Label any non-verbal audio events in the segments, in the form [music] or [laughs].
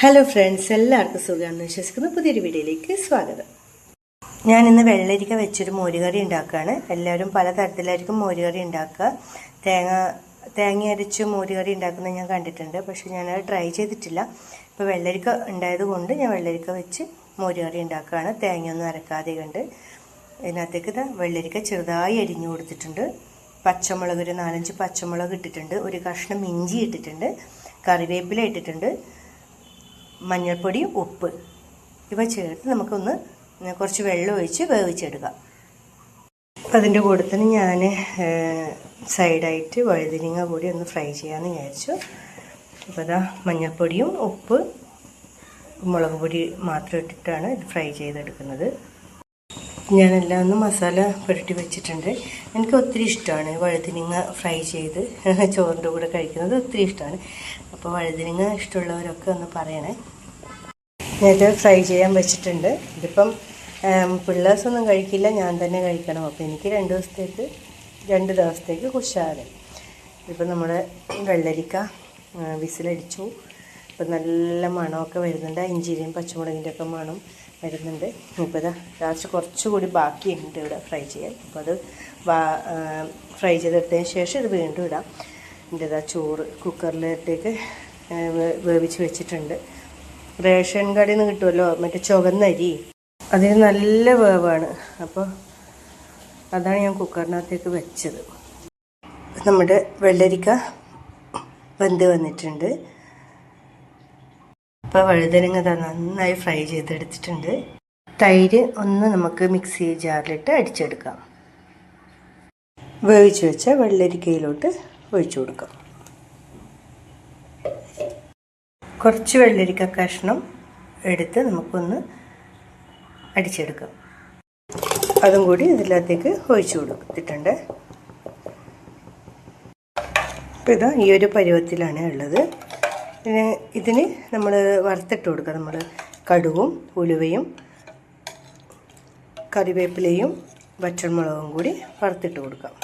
Hello friends എല്ലാവർക്കും സുഖമാണെന്ന് വിശ്വസിക്കുന്നു. പുതിയൊരു വീഡിയോയിലേക്ക് സ്വാഗതം. ഞാൻ ഇന്ന് വെള്ളരിക്ക വെച്ചൊരു മോരുകറി ഉണ്ടാക്കുകയാണ്. എല്ലാവരും പലതരത്തിലായിരിക്കും മോരുകറി ഉണ്ടാക്കുക. തേങ്ങ തേങ്ങ അരച്ച് മോരുകറി ഉണ്ടാക്കുന്നത് ഞാൻ കണ്ടിട്ടുണ്ട്. പക്ഷെ ഞാനത് ട്രൈ ചെയ്തിട്ടില്ല. ഇപ്പോൾ വെള്ളരിക്ക ഉണ്ടായതുകൊണ്ട് ഞാൻ വെള്ളരിക്ക വെച്ച് മോരുകറി ഉണ്ടാക്കുകയാണ്. തേങ്ങയൊന്നും അരക്കാതെ കണ്ട്. ഇതിനകത്തേക്ക് ഇതാ വെള്ളരിക്ക ചെറുതായി അരിഞ്ഞു കൊടുത്തിട്ടുണ്ട്. പച്ചമുളക് ഒരു നാലഞ്ച് പച്ചമുളക് ഇട്ടിട്ടുണ്ട്. ഒരു കഷ്ണം ഇഞ്ചി ഇട്ടിട്ടുണ്ട്. കറിവേപ്പില ഇട്ടിട്ടുണ്ട്. മഞ്ഞൾപ്പൊടി ഉപ്പ് ഇവ ചേർത്ത് നമുക്കൊന്ന് കുറച്ച് വെള്ളം ഒഴിച്ച് വേവിച്ചെടുക്കാം. അപ്പം അതിന്റെ കൂടെ ഞാൻ സൈഡായിട്ട് വഴുതിരിങ്ങ കൂടി ഒന്ന് ഫ്രൈ ചെയ്യാമെന്ന് വിചാരിച്ചു. അപ്പോൾ അതാ മഞ്ഞൾപ്പൊടിയും ഉപ്പ് മുളക് പൊടി മാത്രം ഇട്ടിട്ടാണ് ഇത് ഫ്രൈ ചെയ്തെടുക്കുന്നത്. ഞാനെല്ലാം ഒന്ന് മസാല പുരട്ടി വെച്ചിട്ടുണ്ട്. എനിക്ക് ഒത്തിരി ഇഷ്ടമാണ് വഴുതിനിങ്ങ ഫ്രൈ ചെയ്ത് [laughs] ചോറിന്റെ കൂടെ കഴിക്കുന്നത് ഒത്തിരി ഇഷ്ടമാണ്. അപ്പോൾ വഴുതിനിങ്ങ ഇഷ്ടമുള്ളവരൊക്കെ ഒന്ന് പറയണേ. ഞാനിത് ഫ്രൈ ചെയ്യാൻ വെച്ചിട്ടുണ്ട്. ഇതിപ്പം പിള്ളേഴ്സൊന്നും കഴിക്കില്ല ഞാൻ തന്നെ കഴിക്കണം. അപ്പോൾ എനിക്ക് രണ്ട് ദിവസത്തേക്ക് രണ്ട് ദിവസത്തേക്ക് കുശാൽ ഇപ്പം നമ്മുടെ വെള്ളരിക്ക വിസിലടിച്ചു. ഇപ്പം നല്ല മണമൊക്കെ വരുന്നുണ്ട്. ഇഞ്ചിരിയും പച്ചമുളകിന്റെ ഒക്കെ മണം വരുന്നുണ്ട്. ഇപ്പോൾ ഇതാ ലാസ്റ്റ് കുറച്ചുകൂടി ബാക്കിയുണ്ട് ഇവിടെ ഫ്രൈ ചെയ്യാൻ. അപ്പോൾ അത് ഫ്രൈ ചെയ്തെടുത്തതിന് ശേഷം ഇത് വീണ്ടും ഇടാം. എന്റെ ഇതാ ചോറ് കുക്കറിലേക്ക് വേവിച്ച് വെച്ചിട്ടുണ്ട്. റേഷൻ കടയിൽ നിന്ന് കിട്ടുമല്ലോ മറ്റേ ചുവന്നരി. അതിന് നല്ല വേവാണ്. അപ്പോൾ അതാണ് ഞാൻ കുക്കറിനകത്തേക്ക് വെച്ചത്. നമ്മുടെ വെള്ളരിക്ക വെന്ത് വന്നിട്ടുണ്ട്. ഇപ്പോൾ വഴുതനങ്ങ നന്നായി ഫ്രൈ ചെയ്തെടുത്തിട്ടുണ്ട്. തൈര് ഒന്ന് നമുക്ക് മിക്സി ജാറിലിട്ട് അടിച്ചെടുക്കാം. വേവിച്ച് വെച്ച വെള്ളരിക്കയിലോട്ട് ഒഴിച്ചു കൊടുക്കാം. കുറച്ച് വെള്ളരിക്ക കഷ്ണം എടുത്ത് നമുക്കൊന്ന് അടിച്ചെടുക്കാം. അതും കൂടി ഇതിനകത്തേക്ക് ഒഴിച്ചു കൊടുത്തിട്ടുണ്ട്. ഇപ്പം ഇതാ ഈ ഒരു പരുവത്തിലാണ് ഉള്ളത്. പിന്നെ ഇതിന് നമ്മൾ വറുത്തിട്ട് കൊടുക്കുക. നമ്മൾ കടുവും ഉലുവയും കറിവേപ്പിലയും വറ്റൽമുളകും കൂടി വറുത്തിട്ട് കൊടുക്കാം.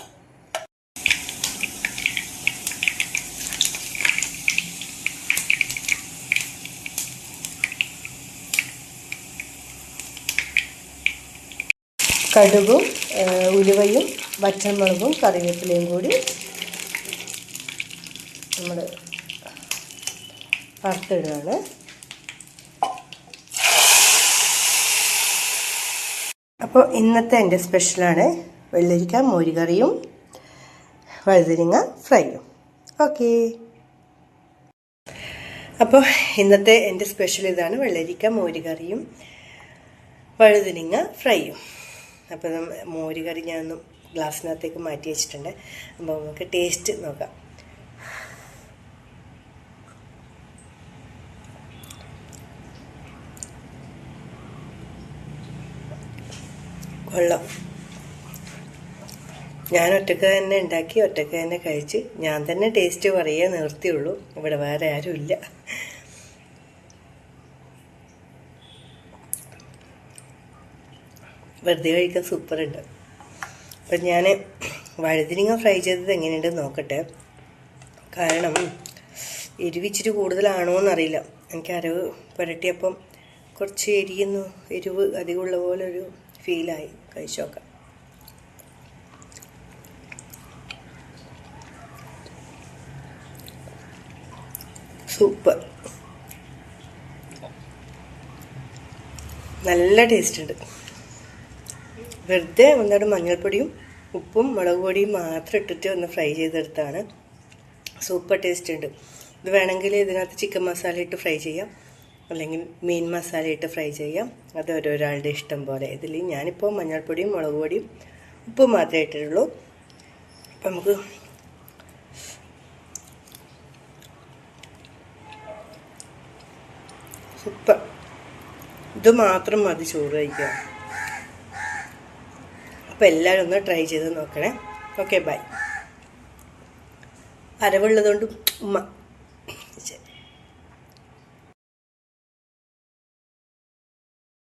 കടുകും ഉലുവയും വറ്റൽമുളകും കറിവേപ്പിലയും കൂടി നമ്മൾ വറുത്തിടുകയാണ് അപ്പോൾ ഇന്നത്തെ എന്റെ സ്പെഷ്യലാണ് വെള്ളരിക്ക മോരുകറിയും വഴുതിരിങ്ങ ഫ്രൈയും. ഓക്കെ. അപ്പോൾ ഇന്നത്തെ എന്റെ സ്പെഷ്യൽ ഇതാണ് വെള്ളരിക്ക മോരുകറിയും വഴുതിരിങ്ങ ഫ്രൈയും. അപ്പോൾ മോരുകറി ഞാനൊന്നും ഗ്ലാസ്സിനകത്തേക്ക് മാറ്റി വെച്ചിട്ടുണ്ട്. അപ്പോൾ നമുക്ക് ടേസ്റ്റ് നോക്കാം. കൊള്ളാം ഞാൻ ഒറ്റയ്ക്ക് തന്നെ ഉണ്ടാക്കി ഒറ്റയ്ക്ക് തന്നെ കഴിച്ച് ഞാൻ തന്നെ ടേസ്റ്റ് പറയേ നിർത്തിയുള്ളൂ. ഇവിടെ വേറെ ആരുമില്ല വെറുതെ കഴിക്കാൻ സൂപ്പറുണ്ട് അപ്പം ഞാൻ വഴുതിരിങ്ങ ഫ്രൈ ചെയ്തത് എങ്ങനെയുണ്ടെന്ന് നോക്കട്ടെ. കാരണം എരിവിച്ചിട്ട് കൂടുതലാണോ എന്നറിയില്ല. എനിക്ക് അരവ് പുരട്ടിയപ്പം കുറച്ച് എരിയുന്നു എരിവ് അധികമുള്ള പോലെ ഒരു ഫീലായി കഴിച്ചു നോക്കാം സൂപ്പർ. നല്ല ടേസ്റ്റ് ഉണ്ട്. വെറുതെ ഒന്നോട് മഞ്ഞൾപ്പൊടിയും ഉപ്പും മുളക് പൊടിയും മാത്രം ഇട്ടിട്ട് ഒന്ന് ഫ്രൈ ചെയ്തെടുത്താണ്. സൂപ്പർ ടേസ്റ്റ് ഉണ്ട്. ഇത് വേണമെങ്കിൽ ഇതിനകത്ത് ചിക്കൻ മസാല ഇട്ട് ഫ്രൈ ചെയ്യാം. അല്ലെങ്കിൽ മീൻ മസാല ഇട്ട് ഫ്രൈ ചെയ്യാം. അത് ഓരോരാളുടെ ഇഷ്ടം പോലെ. ഇതിൽ ഞാനിപ്പോൾ മഞ്ഞൾപ്പൊടിയും മുളക് പൊടിയും ഉപ്പും മാത്രമേ ഇട്ടിട്ടുള്ളൂ. അപ്പം നമുക്ക് സൂപ്പർ. ഇത് മാത്രം മതി ചോറ് കഴിക്കുക. അപ്പോൾ എല്ലാവരും ഒന്ന് ട്രൈ ചെയ്ത് നോക്കണേ. Okay bye. അരവുള്ളതുകൊണ്ട് ഉമ്മ. ശരി.